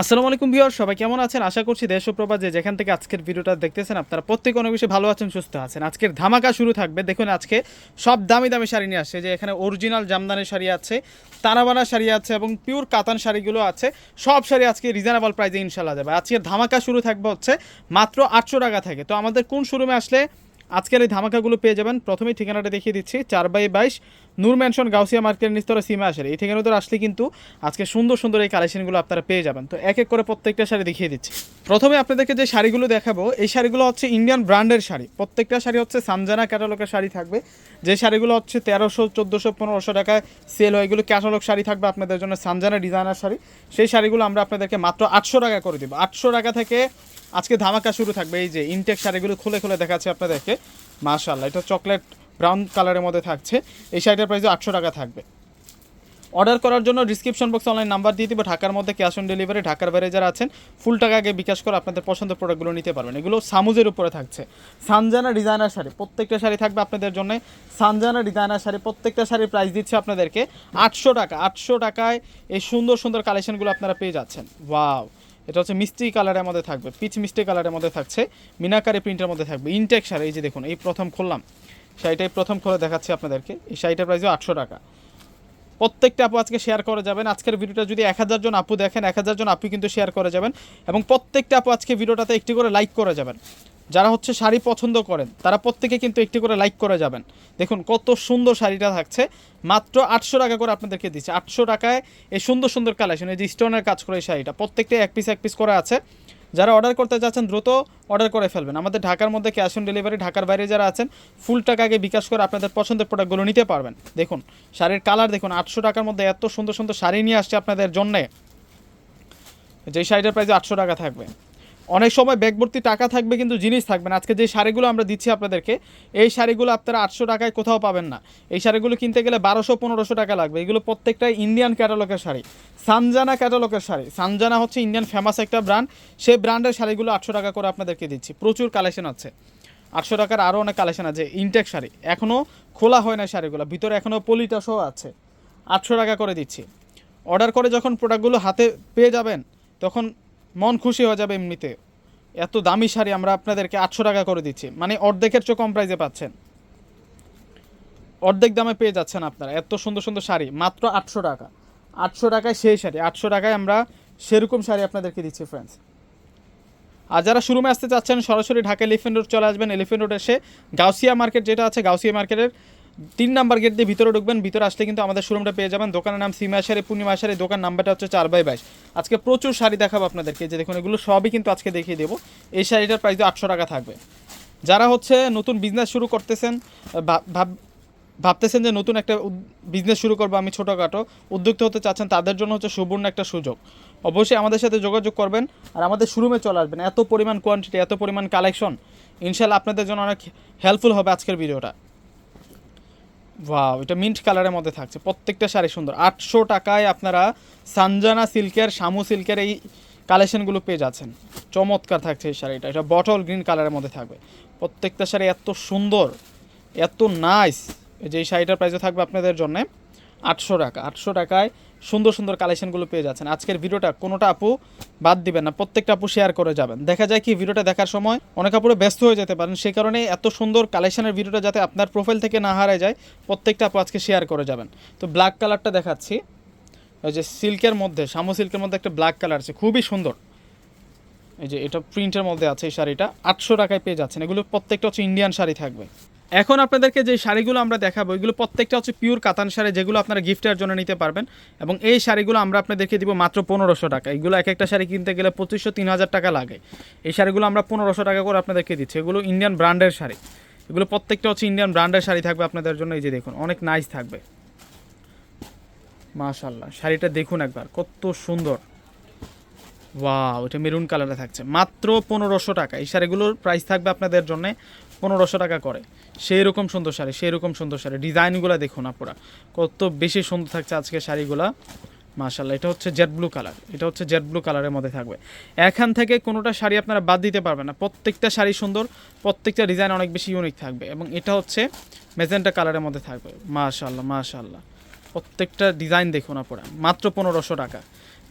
আসসালামু আলাইকুম ভিউয়ার সবাই কেমন আছেন? আশা করছি দেশ ও যে যেখান থেকে আজকের ভিডিওটা দেখতেছেন, আপনারা প্রত্যেকে অনেক বেশি ভালো আছেন, সুস্থ আছেন। আজকের ধামাকা শুরু থাকবে। দেখুন, আজকে সব দামি দামি শাড়ি নিয়ে আসছে। যে এখানে অরিজিনাল জামদানি শাড়ি আছে তানাবানা শাড়ি আছে এবং পিওর কাতান শাড়িগুলো আছে। সব শাড়ি আজকে রিজনেবল প্রাইসে ইনশাল্লাহ যাবে আজকের ধামাকা শুরু থাকবে হচ্ছে মাত্র আটশো টাকা থেকে। তো আমাদের কোন শোরুমে আসলে আজকের এই ধামাকাগুলো পেয়ে যাবেন। প্রথমেই ঠিকানাটা দেখিয়ে দিচ্ছি। চার বাই বাইশ নূর ম্যানশন গাউসিয়া মার্কেটের নিস্তরে সীমা আসে এই ঠিকানাতে আসলে কিন্তু আজকে সুন্দর সুন্দর এই কালেকশনগুলো আপনারা পেয়ে যাবেন। তো এক এক করে প্রত্যেকটা শাড়ি দেখিয়ে দিচ্ছি। প্রথমে আপনাদেরকে যে শাড়িগুলো দেখাবো, এই শাড়িগুলো হচ্ছে ইন্ডিয়ান ব্র্যান্ডের শাড়ি। প্রত্যেকটা শাড়ি হচ্ছে সানজানা ক্যাটালগের শাড়ি থাকবে। যে শাড়িগুলো হচ্ছে তেরোশো, চোদ্দোশো, পনেরোশো টাকায় সেল হয়, এগুলো ক্যাটালগ শাড়ি থাকবে আপনাদের জন্য সানজানা ডিজাইনার শাড়ি। সেই শাড়িগুলো আমরা আপনাদেরকে মাত্র আটশো টাকা করে দেবো। আটশো টাকা থেকে আজকে ধামাকা শুরু থাকবে। এই যে ইনটেক শাড়িগুলো খুলে খুলে দেখাচ্ছে আপনাদেরকে। মাশাল্লাহ এটা চকলেট ব্রাউন কালারের মধ্যে থাকছে। এই শাড়িটার প্রাইস আটশো টাকা থাকবে। অর্ডার করার জন্য ডিসক্রিপশন বক্সে অনলাইন নাম্বার দিয়ে দিব। ঢাকার মধ্যে ক্যাশ অন ডেলিভারি ঢাকার বাইরে যারা আছেন ফুল টাকা আগে বিকাশ করে আপনাদের পছন্দের প্রোডাক্টগুলো নিতে পারবেন। এগুলো সামুজের উপরে থাকছে। সানজানা ডিজাইনার শাড়ি, প্রত্যেকটা শাড়ি থাকবে আপনাদের জন্য। সানজানা ডিজাইনার শাড়ি, প্রত্যেকটা শাড়ির প্রাইস দিচ্ছে আপনাদেরকে আটশো টাকা। আটশো টাকায় এই সুন্দর সুন্দর কালেকশনগুলো আপনারা পেয়ে যাচ্ছেন। ওয়াও এটা হচ্ছে মিষ্টি কালারের মধ্যে থাকবে, পিচ মিষ্টি কালারের মধ্যে থাকছে, মিনাকারি প্রিন্টের মধ্যে থাকবে, ইনটেক শাড়ি, এই যে দেখুন, এই প্রথম খুললাম, শাড়িটাই প্রথম খুলে দেখাচ্ছি আপনাদেরকে, এই শাড়িটার প্রাইসও আটশো টাকা। প্রত্যেকটা আপু আজকে শেয়ার করে যাবেন, আজকের ভিডিওটা যদি এক হাজার জন আপু দেখেন, এক হাজার জন আপু কিন্তু শেয়ার করে যাবেন, এবং প্রত্যেকটা আপু আজকে ভিডিওটাতে একটি করে লাইক করে যাবেন। যারা হচ্ছে শাড়ি পছন্দ করেন, তারা প্রত্যেকে কিন্তু একটি করে লাইক করে যাবেন। দেখুন, কত সুন্দর শাড়িটা থাকছে। মাত্র আটশো টাকা করে আপনাদেরকে দিচ্ছে। আটশো টাকায় এই সুন্দর সুন্দর কালেকশন এই যে স্টোনের কাজ করে এই শাড়িটা, প্রত্যেকটা এক পিস এক পিস করে আছে। যারা অর্ডার করতে চাচ্ছেন দ্রুত অর্ডার করে ফেলবেন। আমাদের ঢাকার মধ্যে ক্যাশ অন ডেলিভারি ঢাকার বাইরে যারা আছেন ফুল আগে বিকাশ করে আপনাদের পছন্দের প্রোডাক্টগুলো নিতে পারবেন। দেখুন, শাড়ির কালার দেখুন, আটশো টাকার মধ্যে এত সুন্দর সুন্দর শাড়ি নিয়ে আসছে আপনাদের জন্যে। যেই শাড়িটার প্রাইস আটশো টাকা থাকবে। অনেক সময় ব্যাগভর্তি টাকা থাকবে কিন্তু জিনিস থাকবে না। আজকে যে শাড়িগুলো আমরা দিচ্ছি আপনাদেরকে, এই শাড়িগুলো আপনারা আটশো টাকায় কোথাও পাবেন না। এই শাড়িগুলো কিনতে গেলে বারোশো, পনেরোশো টাকা লাগবে। এগুলো প্রত্যেকটাই ইন্ডিয়ান ক্যাটালগের শাড়ি। সানজানা ক্যাটালগের শাড়ি। সানজানা হচ্ছে ইন্ডিয়ান ফেমাস একটা ব্র্যান্ড সেই ব্র্যান্ডের শাড়িগুলো আটশো টাকা করে আপনাদেরকে দিচ্ছি। প্রচুর কালেকশন আছে। আটশো টাকার আরও অনেক কালেকশন আছে। ইনটেক শাড়ি। এখনও খোলা হয় না শাড়িগুলো। ভিতরে এখনও পলিটা পলিটাসও আছে। আটশো টাকা করে দিচ্ছি। অর্ডার করে যখন প্রোডাক্টগুলো হাতে পেয়ে যাবেন, তখন মন খুশি হয়ে যাবে এমনিতে। এত দামি শাড়ি আমরা আপনাদেরকে আটশো টাকা করে দিচ্ছি। মানে অর্ধেকের চেয়ে কম প্রাইসে পাচ্ছেন। অর্ধেক দামে পেয়ে যাচ্ছেন আপনারা। এত সুন্দর সুন্দর শাড়ি। মাত্র আটশো টাকা। আটশো টাকায় সেই শাড়ি। আটশো টাকায় আমরা সেরকম শাড়ি আপনাদেরকে দিচ্ছি ফ্রেন্ডস আর যারা শুরুমে আসতে চাচ্ছেন, সরাসরি ঢাকা এলিফেন্ট রোড চলে আসবেন। এলিফেন্ট রোড এসে গাউসিয়া মার্কেট যেটা আছে, গাউসিয়া মার্কেটের তিন নাম্বার গেট দিয়ে ভিতরে ঢুকবেন, ভিতরে আসলে কিন্তু আমাদের শোরুমটা পেয়ে যাবেন। দোকানের নাম সীমা শাড়ি পূর্ণিমা শাড়ি দোকান নাম্বারটা হচ্ছে চার বাই বাইশ। আজকে প্রচুর শাড়ি দেখাবো আপনাদেরকে যে দেখুন, এগুলো সবই কিন্তু আজকে দেখিয়ে দেবো। এই শাড়িটার প্রাইস আটশো টাকা থাকবে। যারা হচ্ছে নতুন বিজনেস শুরু করতেছেন ভাব- ভাবতেছেন যে নতুন একটা বিজনেস শুরু করব আমি ছোটোখাটো, উদ্যোক্তা হতে চাচ্ছেন, তাদের জন্য হচ্ছে সুবর্ণ একটা সুযোগ। অবশ্যই আমাদের সাথে যোগাযোগ করবেন আর আমাদের শোরুমে চলে আসবেন। এত পরিমাণ কোয়ান্টিটি এত পরিমাণ কালেকশন ইনশাল্লাহ আপনাদের জন্য অনেক হেল্পফুল হবে আজকের ভিডিওটা ওয়াও এটা মিন্ট কালারের মধ্যে থাকছে। প্রত্যেকটা শাড়ি সুন্দর। আটশো টাকায় আপনারা সানজানা সিল্কের শামু সিল্কের এই কালেকশনগুলো পেয়ে যাচ্ছেন। চমৎকার থাকছে এই শাড়িটা। এটা বটল গ্রিন কালারের মধ্যে থাকবে। প্রত্যেকটা শাড়ি এত সুন্দর, এত নাইস যে এই শাড়িটার প্রাইসে থাকবে আপনাদের জন্য আটশো টাকা, আটশো টাকায় সুন্দর সুন্দর কালেকশনগুলো পেয়ে যাচ্ছেন। আজকের ভিডিওটা কোনোটা আপু বাদ দিবেন না, প্রত্যেকটা আপু শেয়ার করে যাবেন। দেখা যায় কি, ভিডিওটা দেখার সময় অনেক আপুরে ব্যস্ত হয়ে যেতে পারেন সেই কারণে এত সুন্দর কালেকশনের ভিডিওটা যাতে আপনার প্রোফাইল থেকে না হারায় যায়, প্রত্যেকটা আপু আজকে শেয়ার করে যাবেন। তো ব্ল্যাক কালারটা দেখাচ্ছি। ওই যে সিল্কের মধ্যে শামু সিল্কের মধ্যে একটা ব্ল্যাক কালার আছে, খুবই সুন্দর। এই যে এটা প্রিন্টের মধ্যে আছে এই শাড়িটা, আটশো টাকায় পেয়ে যাচ্ছেন। এগুলো প্রত্যেকটা হচ্ছে ইন্ডিয়ান শাড়ি থাকবে। এখন আপনাদেরকে যে শাড়িগুলো আমরা দেখাবো, এগুলো প্রত্যেকটা হচ্ছে পিওর কাতান শাড়ি, যেগুলো আপনারা গিফটের জন্য নিতে পারবেন। এবং এই শাড়িগুলো আমরা আপনাদেরকে দিব মাত্র পনেরোশো টাকা। এগুলো এক একটা শাড়ি কিনতে গেলে পঁচিশশো, তিন হাজার টাকা লাগে। এই শাড়িগুলো আমরা পনেরোশো টাকা করে আপনাদেরকে দিচ্ছি। এগুলো ইন্ডিয়ান ব্র্যান্ডের শাড়ি। এগুলো প্রত্যেকটা হচ্ছে ইন্ডিয়ান ব্র্যান্ডের শাড়ি থাকবে আপনাদের জন্য। এই যে দেখুন, অনেক নাইস থাকবে। মাশাল্লাহ শাড়িটা দেখুন একবার, কত সুন্দর। ওয়াও, এটা মেরুন কালারে থাকছে। মাত্র পনেরোশো টাকা। এই শাড়িগুলোর প্রাইস থাকবে আপনাদের জন্য পনেরোশো টাকা করে। সেই রকম সুন্দর শাড়ি সেই রকম সুন্দর শাড়ি। ডিজাইনগুলো দেখুন আপনারা কত বেশি সুন্দর থাকছে আজকে শাড়িগুলা। মাশাল্লাহ এটা হচ্ছে জেড ব্লু কালার এটা হচ্ছে জেড ব্লু কালারের মধ্যে থাকবে। এখান থেকে কোনোটা শাড়ি আপনারা বাদ দিতে পারবেন না। প্রত্যেকটা শাড়ি সুন্দর, প্রত্যেকটা ডিজাইন অনেক বেশি ইউনিক থাকবে। এবং এটা হচ্ছে মেজেন্টা কালারের মধ্যে থাকবে। মাশাল্লাহ মাশাল্লাহ প্রত্যেকটা ডিজাইন দেখুন আপনারা মাত্র পনেরোশো টাকা।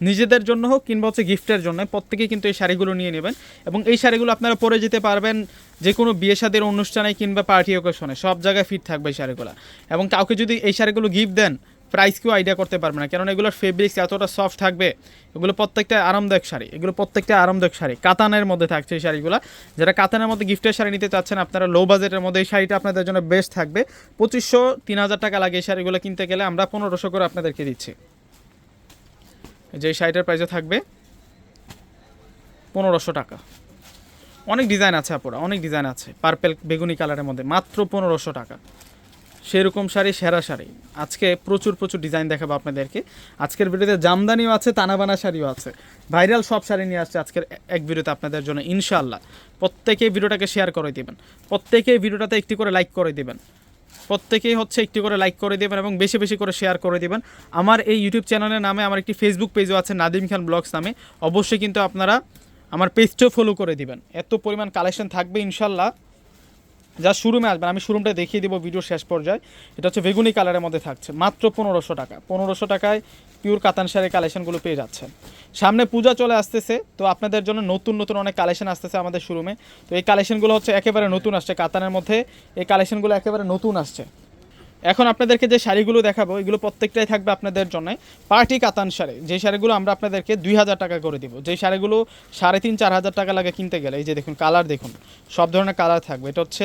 নিজেদের জন্য হোক কিংবা হচ্ছে গিফটের জন্য, প্রত্যেকেই কিন্তু এই শাড়িগুলো নিয়ে নেবেন। এবং এই শাড়িগুলো আপনারা পরে যেতে পারবেন যে কোনো বিয়ে শাদের অনুষ্ঠানে কিংবা পার্টি ওকেশনে সব জায়গায় ফিট থাকবে এই শাড়িগুলো। এবং কাউকে যদি এই শাড়িগুলো গিফট দেন প্রাইস কেউ আইডিয়া করতে পারবে না কারণ এগুলোর ফেব্রিক্স এতটা সফট থাকবে, এগুলো প্রত্যেকটা আরামদায়ক শাড়ি, এগুলো প্রত্যেকটা আরামদায়ক শাড়ি, কাতানের মধ্যে থাকছে এই শাড়িগুলো। যারা কাতানের মধ্যে গিফটের শাড়ি নিতে চাচ্ছেন, আপনারা লো বাজেটের মধ্যে এই শাড়িটা আপনাদের জন্য বেস্ট থাকবে। পঁচিশশো, তিন হাজার টাকা লাগে এই শাড়িগুলো কিনতে গেলে আমরা পনেরোশো করে আপনাদেরকে দিচ্ছি। যে শাড়িটার প্রাইসে থাকবে পনেরোশো টাকা। অনেক ডিজাইন আছে আপুরা, অনেক ডিজাইন আছে পার্পেল বেগুনি কালারের মধ্যে, মাত্র পনেরোশো টাকা। সেরকম শাড়ি, সেরা শাড়ি। আজকে প্রচুর প্রচুর ডিজাইন দেখাবো আপনাদেরকে। আজকের ভিডিওতে জামদানিও আছে, তানাবানা শাড়িও আছে। ভাইরাল সব শাড়ি নিয়ে আসছে আজকের এক ভিডিওতে আপনাদের জন্য, ইনশাআল্লাহ। প্রত্যেকেই ভিডিওটাকে শেয়ার করে দেবেন। প্রত্যেকেই ভিডিওটাতে একটি করে লাইক করে দিবেন। প্রত্যেকেই হচ্ছে একটি করে লাইক করে দেবেন এবং বেশি বেশি করে শেয়ার করে দেবেন। আমার এই ইউটিউব চ্যানেলের নামে আমার একটি ফেসবুক পেজও আছে, নাদিম খান ব্লগস নামে। অবশ্যই কিন্তু আপনারা আমার পেজটাও ফলো করে দিবেন। এত পরিমাণ কালেকশন থাকবে ইনশাল্লাহ যা শোরুমে আসবেন, আমি শোরুমটা দেখিয়ে দেবো ভিডিও শেষ পর্যায়ে। এটা হচ্ছে বেগুনি কালারের মধ্যে থাকছে, মাত্র পনেরোশো টাকা। পনেরোশো টাকায় পিওর কাতান শাড়ির কালেকশনগুলো পেয়ে যাচ্ছেন। সামনে পূজা চলে আসতেছে, তো আপনাদের জন্য নতুন নতুন অনেক কালেকশন আসতেছে আমাদের শোরুমে। তো এই কালেকশনগুলো হচ্ছে একেবারে নতুন আসছে, কাতানের মধ্যে। এই কালেকশনগুলো একেবারে নতুন আসছে। এখন আপনাদেরকে যে শাড়িগুলো দেখাবো, এগুলো প্রত্যেকটাই থাকবে আপনাদের জন্য পার্টি কাতান শাড়ি। যে শাড়িগুলো আমরা আপনাদেরকে দুই হাজার টাকা করে দিব, যে শাড়িগুলো সাড়ে তিন, চার হাজার টাকা লাগে কিনতে গেলে, এই যে দেখুন কালার দেখুন, সব ধরনের কালার থাকবে। এটা হচ্ছে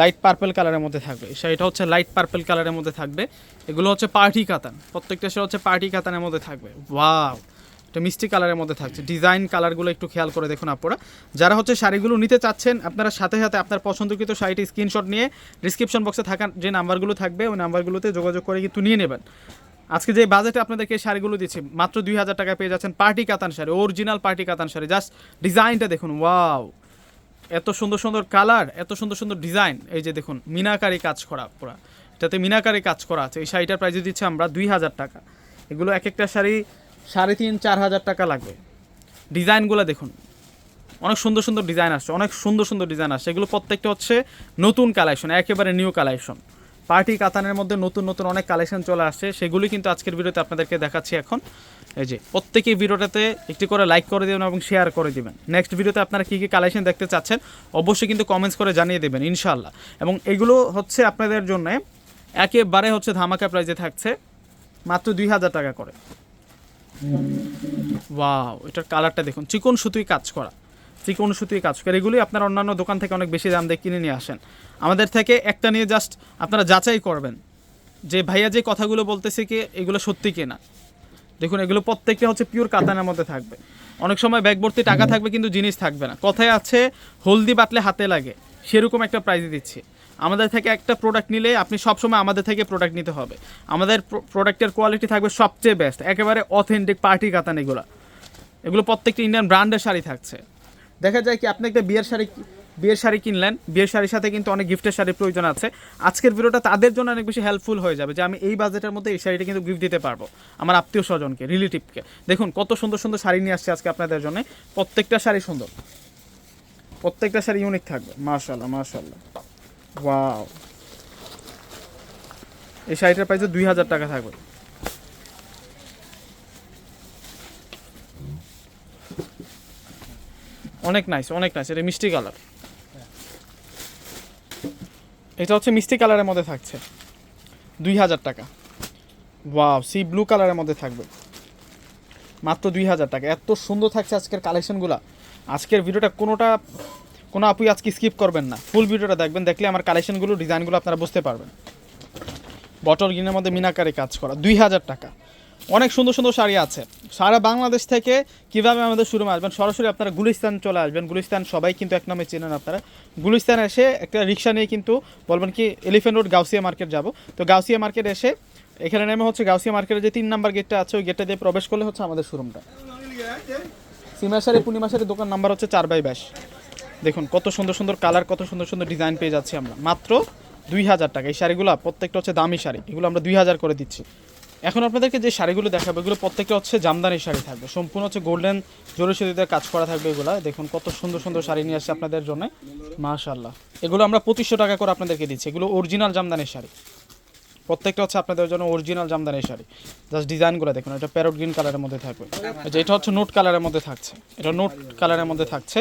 লাইট পার্পেল কালারের মধ্যে থাকবে এটা শাড়িটা হচ্ছে লাইট পার্পেল কালারের মধ্যে থাকবে। এগুলো হচ্ছে পার্টি কাতান, প্রত্যেকটা শাড়ি হচ্ছে পার্টি কাতানের মধ্যে থাকবে। ওয়াও! এটা মিষ্টি কালারের মধ্যে থাকছে। ডিজাইন কালারগুলো একটু খেয়াল করে দেখুন আপনারা। যারা হচ্ছে শাড়িগুলো নিতে চাচ্ছেন, আপনারা সাথে সাথে আপনার পছন্দকৃত শাড়িটি স্ক্রিনশট নিয়ে ডিসক্রিপশন বক্সে থাকা যে নাম্বারগুলো থাকবে, ওই নাম্বারগুলোতে যোগাযোগ করে কিন্তু নিয়ে নেবেন। আজকে যে বাজেটে আপনাদেরকে শাড়িগুলো দিচ্ছি, মাত্র দুই হাজার টাকা পেয়ে যাচ্ছেন পার্টি কাতান শাড়ি অরিজিনাল পার্টি কাতান শাড়ি। জাস্ট ডিজাইনটা দেখুন ওয়াও এত সুন্দর সুন্দর কালার, এত সুন্দর সুন্দর ডিজাইন এই যে দেখুন, মিনাকারি কাজ করা পুরা। এটাতে মিনাকারি কাজ করা আছে। এই শাড়িটার প্রাইস দিচ্ছি আমরা দুই হাজার টাকা। এগুলো এক একটা শাড়ি সাড়ে তিন, চার হাজার টাকা লাগবে। ডিজাইনগুলো দেখুন। অনেক সুন্দর সুন্দর ডিজাইন আসছে, অনেক সুন্দর সুন্দর ডিজাইন আসছে। এগুলো প্রত্যেকটা হচ্ছে নতুন কালেকশন, একেবারে নিউ কালেকশন। পার্টি কাতানের মধ্যে নতুন নতুন অনেক কালেকশন চলে আসছে। সেগুলি কিন্তু আজকের ভিডিওতে আপনাদেরকে দেখাচ্ছি এখন। এই যে, প্রত্যেকেই ভিডিওটাতে একটি করে লাইক করে দেবেন এবং শেয়ার করে দেবেন। নেক্সট ভিডিওতে আপনারা কী কী কালেকশন দেখতে চাচ্ছেন, অবশ্যই কিন্তু কমেন্টস করে জানিয়ে দেবেন ইনশাল্লাহ এবং এগুলো হচ্ছে আপনাদের জন্য একেবারে হচ্ছে ধামাকা প্রাইজে থাকছে, মাত্র দুই হাজার টাকা করে। ওয়াও এটার কালারটা দেখুন। চিকন সুতুই কাজ করা। চিকন সুতুই কাজ করা। এগুলি আপনার অন্যান্য দোকান থেকে অনেক বেশি দাম দিয়ে কিনে নিয়ে আসেন। আমাদের থেকে একটা নিয়ে জাস্ট আপনারা যাচাই করবেন। যে ভাইয়া যে কথাগুলো বলতেছে কি এগুলো সত্যি কিনা। দেখুন এগুলো প্রত্যেকটা হচ্ছে পিওর কাতানের মধ্যে থাকবে। অনেক সময় ব্যাগ ভর্তি টাকা থাকবে কিন্তু জিনিস থাকবে না। কথায় আছে হলদি বাটলে হাতে লাগে। সেরকম একটা প্রাইজ দিচ্ছি। আমাদের থেকে একটা প্রোডাক্ট নিলে আপনি সবসময় আমাদের থেকে প্রোডাক্ট নিতে হবে। আমাদের প্রোডাক্টের কোয়ালিটি থাকবে সবচেয়ে বেস্ট একেবারে অথেন্টিক পার্টি কাতান এগুলো। এগুলো প্রত্যেকটা ইন্ডিয়ান ব্র্যান্ডের শাড়ি থাকছে। দেখা যায় কি, আপনি একটা বিয়ের শাড়ি বিয়ের শাড়ি কিনলেন, বিয়ের শাড়ির সাথে কিন্তু অনেক গিফটের শাড়ির প্রয়োজন আছে। আজকের ভিডিওটা তাদের জন্য অনেক বেশি হেল্পফুল হয়ে যাবে যে আমি এই বাজেটের মধ্যে এই শাড়িটা কিন্তু গিফট দিতে পারব আমার আত্মীয় স্বজনকে রিলেটিভকে দেখুন, কত সুন্দর সুন্দর শাড়ি নিয়ে আসছে আজকে আপনাদের জন্য। প্রত্যেকটা শাড়ি সুন্দর। প্রত্যেকটা শাড়ি ইউনিক থাকবে। মাশাল্লাহ মাশাল্লাহ ওয়াও এই শাড়িটার প্রাইস দুই হাজার টাকা থাকবে। অনেক নাইস অনেক নাইস এটা মিষ্টি কালার এটা হচ্ছে মিষ্টি কালারের মধ্যে থাকছে। দুই হাজার টাকা। ওয়াও সি ব্লু কালারের মধ্যে থাকবে। মাত্র দুই হাজার টাকা। এত সুন্দর থাকছে আজকের কালেকশনগুলো আজকের ভিডিওটা কোনোটা কোনো আপুই আজকে স্কিপ করবেন না। ফুল ভিডিওটা দেখবেন, দেখলে আমার কালেকশনগুলো ডিজাইনগুলো আপনারা বুঝতে পারবেন। বটল গ্রিনের মধ্যে মিনাকারি কাজ করা, দুই হাজার টাকা। অনেক সুন্দর সুন্দর শাড়ি আছে। সারা বাংলাদেশ থেকে কীভাবে আমাদের শুরু আসবেন, সরাসরি আপনারা গুলিস্তান চলে আসবেন। গুলিস্তান সবাই কিন্তু এক নামে চেনেন আপনারা। গুলিস্তান এসে একটা রিক্সা নিয়ে কিন্তু বলবেন কি এলিফেন্ট রোড গাউসিয়া মার্কেট যাব। তো গাউসিয়া মার্কেট এসে এখানে নেমে হচ্ছে গাউসিয়া মার্কেটের যে তিন নাম্বার গেটটা আছে, ওই গেটটা দিয়ে প্রবেশ করলে হচ্ছে আমাদের শোরুমটা সিমাশারি পূর্ণিমাশারি দোকান নাম্বার হচ্ছে চার বাই ব্যাস দেখুন, কত সুন্দর সুন্দর কালার, কত সুন্দর সুন্দর ডিজাইন পেয়ে যাচ্ছি আমরা। মাত্র দুই হাজার টাকা। এই শাড়িগুলো প্রত্যেকটা হচ্ছে দামি শাড়ি। এগুলো আমরা দুই হাজার করে দিচ্ছি। এখন আপনাদেরকে যে শাড়িগুলো দেখাবো, এগুলো প্রত্যেকটা হচ্ছে জামদানি শাড়ি থাকবে। সম্পূর্ণ হচ্ছে গোল্ডেন জরিসুদিতে কাজ করা থাকবে এগুলো। দেখুন, কত সুন্দর সুন্দর শাড়ি নিয়ে আসছে আপনাদের জন্য। মাশাল্লাহ এগুলো আমরা পঁচিশশো টাকা করে আপনাদেরকে দিচ্ছি। এগুলো অরিজিনাল জামদানির শাড়ি। প্রত্যেকটা হচ্ছে আপনাদের জন্য অরিজিনাল জামদানি শাড়ি। জাস্ট ডিজাইনগুলো দেখুন, এটা প্যারট গ্রিন কালারের মধ্যে থাকবে। যে এটা হচ্ছে নোট কালারের মধ্যে থাকছে। এটা নোট কালারের মধ্যে থাকছে।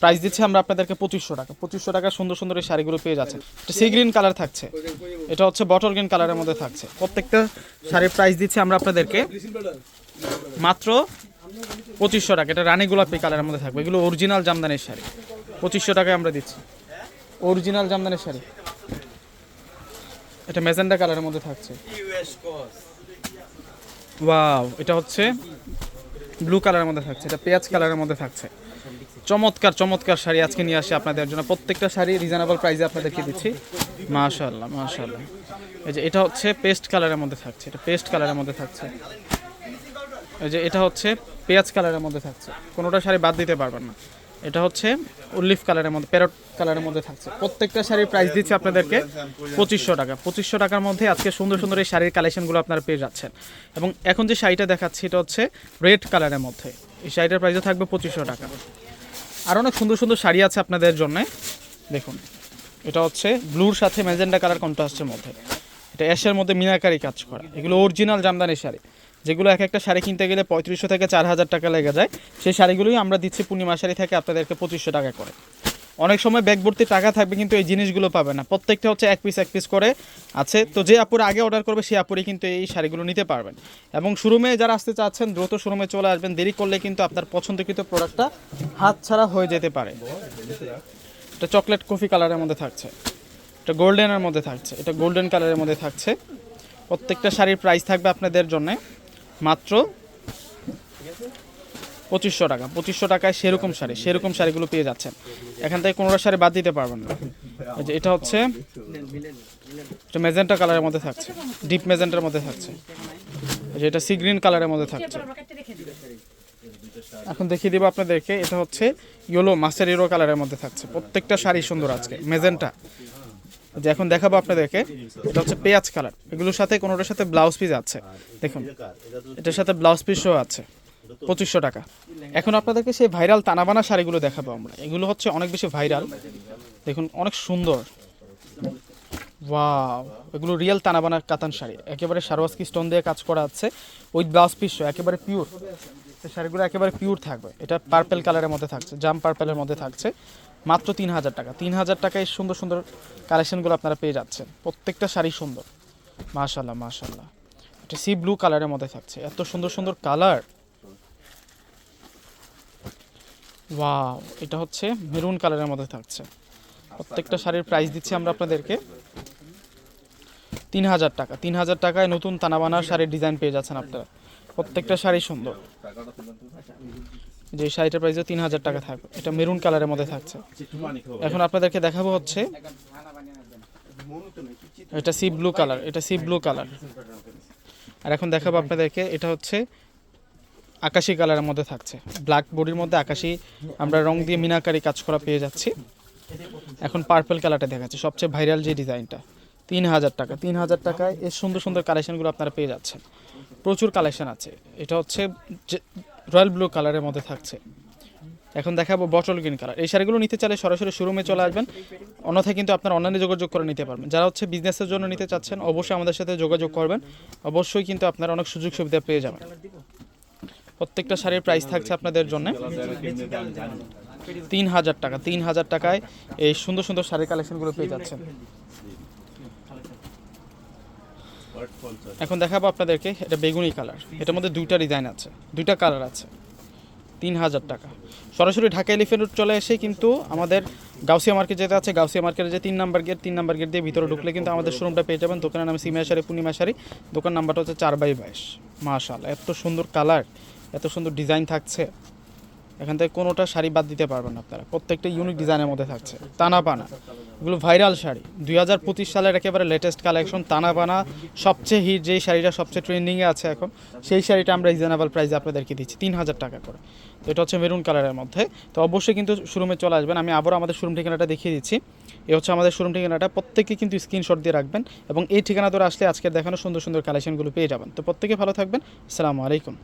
প্রাইস দিচ্ছি আমরা আপনাদেরকে পঁচিশশো টাকা। পঁচিশশো টাকা সুন্দর সুন্দর এই শাড়িগুলো পেয়ে যাচ্ছে এটা সি গ্রিন কালার থাকছে। এটা হচ্ছে বটল গ্রিন কালারের মধ্যে থাকছে। প্রত্যেকটা শাড়ির প্রাইস দিচ্ছি আমরা আপনাদেরকে মাত্র পঁচিশশো টাকা। এটা রানী গোলাপি কালারের মধ্যে থাকবে। এগুলো অরিজিনাল জামদানির শাড়ি। পঁচিশশো টাকায় আমরা দিচ্ছি। অরিজিনাল জামদানির শাড়ি। এটা মেজেন্ডা কালারের মধ্যে থাকছে। ওয়াও এটা হচ্ছে ব্লু কালারের মধ্যে থাকছে এটা পেঁয়াজ কালারের মধ্যে থাকছে। চমৎকার চমৎকার শাড়ি আজকে নিয়ে আসি আপনাদের জন্য। প্রত্যেকটা শাড়ি রিজনেবল প্রাইসে আপনাদেরকে দিচ্ছি। মাশাআল্লাহ মাশাআল্লাহ। এই যে এটা হচ্ছে পেস্ট কালারের মধ্যে থাকছে এটা পেস্ট কালারের মধ্যে থাকছে। এই যে এটা হচ্ছে পেঁয়াজ কালারের মধ্যে থাকছে। কোনোটা শাড়ি বাদ দিতে পারবেন না। এটা হচ্ছে উল্লিফ কালারের মধ্যে, প্যারট কালারের মধ্যে থাকছে। প্রত্যেকটা শাড়ির প্রাইস দিচ্ছে আপনাদেরকে পঁচিশশো টাকা। পঁচিশশো টাকার মধ্যে আজকে সুন্দর সুন্দর এই শাড়ির কালেকশনগুলো আপনারা পেয়ে যাচ্ছেন। এবং এখন যে শাড়িটা দেখাচ্ছি, এটা হচ্ছে রেড কালারের মধ্যে। এই শাড়িটার প্রাইসও থাকবে পঁচিশশো টাকা। আর অনেক সুন্দর সুন্দর শাড়ি আছে আপনাদের জন্য। দেখুন, এটা হচ্ছে ব্লুর সাথে ম্যাজেন্ডা কালার কন্ট্রাস্টের মধ্যে। এটা অ্যাশের মধ্যে মিনাকারি কাজ করা। এগুলো অরিজিনাল জামদানি শাড়ি। যেগুলো এক একটা শাড়ি কিনতে গেলে পঁয়ত্রিশশো থেকে চার হাজার টাকা লেগে যায়। সেই শাড়িগুলোই আমরা দিচ্ছি পূর্ণিমা শাড়ি থেকে আপনাদেরকে পঁচিশশো টাকা করে। অনেক সময় ব্যাগ ভর্তি টাকা থাকবে কিন্তু এই জিনিসগুলো পাবে না। প্রত্যেকটা হচ্ছে এক পিস এক পিস করে আছে। তো যে আপুর আগে অর্ডার করবে সেই আপুরই কিন্তু এই শাড়িগুলো নিতে পারবেন। এবং শোরুমে যারা আসতে চাচ্ছেন, দ্রুত শোরুমে চলে আসবেন। দেরি করলে কিন্তু আপনার পছন্দকৃত প্রোডাক্টটা হাত ছাড়া হয়ে যেতে পারে। এটা চকলেট কফি কালারের মধ্যে থাকছে। এটা গোল্ডেনের মধ্যে থাকছে। এটা গোল্ডেন কালারের মধ্যে থাকছে। প্রত্যেকটা শাড়ির প্রাইস থাকবে আপনাদের জন্য মাত্র পঁচিশশো টাকা। পঁচিশশো টাকায় সেরকম শাড়ি, সেরকম শাড়িগুলো পেয়ে যাচ্ছেন। এখান থেকে কোনোটা শাড়ি বাদ দিতে পারবেন না। যে এটা হচ্ছে এটা মেজেন্টা কালারের মধ্যে থাকছে, ডিপ মেজেন্টার মধ্যে থাকছে। এটা সি গ্রিন কালারের মধ্যে থাকছে। এখন দেখিয়ে দেবো আপনাদেরকে, এটা হচ্ছে ইয়েলো মাছের ইয়েলো কালারের মধ্যে থাকছে। প্রত্যেকটা শাড়ি সুন্দর আজকে মেজেন্টা যে এখন দেখাবো আপনাদেরকে, এটা হচ্ছে পেঁয়াজ কালার। এগুলোর সাথে কোনোটার সাথে ব্লাউজ পিস আছে। দেখুন, এটার সাথে ব্লাউজ পিসও আছে, পঁচিশশো টাকা। এখন আপনাদেরকে সেই ভাইরাল তানাবানা শাড়িগুলো দেখাবো আমরা। এগুলো হচ্ছে অনেক বেশি ভাইরাল। দেখুন, অনেক সুন্দর। ওয়াও, এগুলো রিয়েল তানাবানা কাতান শাড়ি। একেবারে সারোয়াস্কি স্টোন দিয়ে কাজ করা আছে। উইথ ব্লাউজ পিসও, একেবারে পিওর শাড়িগুলো একেবারে পিওর থাকবে। এটা পার্পেল কালারের মধ্যে থাকছে জাম পার্পেলের মধ্যে থাকছে। মাত্র তিন হাজার টাকা। তিন হাজার টাকায় সুন্দর সুন্দর কালেকশনগুলো আপনারা পেয়ে যাচ্ছেন। প্রত্যেকটা শাড়ি সুন্দর। মাশাল্লাহ মাশাল্লাহ এটা সি ব্লু কালারের মধ্যে থাকছে। এত সুন্দর সুন্দর কালার ওয়াও এটা হচ্ছে মেরুন কালারের মধ্যে থাকছে। প্রত্যেকটা শাড়ির প্রাইস দিচ্ছি আমরা আপনাদেরকে। তিন হাজার টাকা। তিন হাজার টাকায় নতুন তানাবানা শাড়ির ডিজাইন পেয়ে যাচ্ছেন আপনারা। প্রত্যেকটা শাড়ি সুন্দর। যে শাড়িটার প্রাইসও তিন হাজার টাকা থাকবে। এটা মেরুন কালারের মধ্যে থাকছে। এখন আপনাদেরকে দেখাবো হচ্ছে, এটা সি ব্লু কালার এটা সি ব্লু কালার আর এখন দেখাবো আপনাদেরকে, এটা হচ্ছে আকাশি কালারের মধ্যে থাকছে। ব্ল্যাক বডির মধ্যে আকাশি, আমরা রং দিয়ে মিনাকারি কাজ করা পেয়ে যাচ্ছি। এখন পার্পল কালারটা দেখাচ্ছে, সবচেয়ে ভাইরাল যে ডিজাইনটা তিন হাজার টাকা, তিন হাজার টাকায় এর সুন্দর সুন্দর কালেকশনগুলো আপনারা পেয়ে যাচ্ছেন। প্রচুর কালেকশন আছে। এটা হচ্ছে রয়্যাল ব্লু কালারের মধ্যে থাকছে। এখন দেখাবো বটল গ্রিন কালার এই শাড়িগুলো নিতে চাইলে সরাসরি শোরুমে চলে আসবেন। অন্যথায় কিন্তু আপনার অনলাইনে যোগাযোগ করে নিতে পারবেন। যারা হচ্ছে বিজনেসের জন্য নিতে চাচ্ছেন, অবশ্যই আমাদের সাথে যোগাযোগ করবেন। অবশ্যই কিন্তু আপনারা অনেক সুযোগ সুবিধা পেয়ে যাবেন। প্রত্যেকটা শাড়ির প্রাইস থাকছে আপনাদের জন্য তিন হাজার টাকা। তিন হাজার টাকায় এই সুন্দর সুন্দর শাড়ির কালেকশনগুলো পেয়ে যাচ্ছেন। এখন দেখাবো আপনাদেরকে, এটা বেগুনি কালার। এটার মধ্যে দুইটা ডিজাইন আছে, দুইটা কালার আছে। তিন হাজার টাকা। সরাসরি ঢাকা এলিফেন্ট রোড চলে এসে কিন্তু আমাদের গাউসিয়া মার্কেট যেটা আছে। গাউসিয়া মার্কেটের যে তিন নাম্বার গেট, তিন নাম্বার গেট দিয়ে ভিতরে ঢুকলে কিন্তু আমাদের শোরুমটা পেয়ে যাবেন। দোকানের নাম সিমিয়া শাড়ি পূর্ণিমা শাড়ি দোকান নাম্বারটা হচ্ছে চার বাই বাইশ। মাশাল এত সুন্দর কালার, এত সুন্দর ডিজাইন থাকছে। এখান থেকে কোনোটা শাড়ি বাদ দিতে পারবেন আপনারা। প্রত্যেকটা ইউনিক ডিজাইনের মধ্যে থাকছে। টানা পানা এগুলো ভাইরাল শাড়ি। দুই হাজার পঁচিশ সালের একেবারে লেটেস্ট কালেকশন টানা পানা সবচেয়ে হিট যেই শাড়িটা সবচেয়ে ট্রেন্ডিংয়ে আছে এখন, সেই শাড়িটা আমরা রিজনেবল প্রাইসে আপনাদেরকে দিচ্ছি, তিন হাজার টাকা করে। তো এটা হচ্ছে মেরুন কালারের মধ্যে। তো অবশ্যই কিন্তু শোরুমে চলে আসবেন। আমি আবারও আমাদের শোরুম ঠিকানাটা দেখিয়ে দিচ্ছি। এ হচ্ছে আমাদের শোরুম ঠিকানাটা। প্রত্যেকে কিন্তু স্ক্রিনশট দিয়ে রাখবেন এবং এই ঠিকানা ধরে আসলে আজকে দেখানো সুন্দর সুন্দর কালেকশনগুলো পেয়ে যাবেন। তো প্রত্যেকে ভালো থাকবেন। আসসালামু আলাইকুম।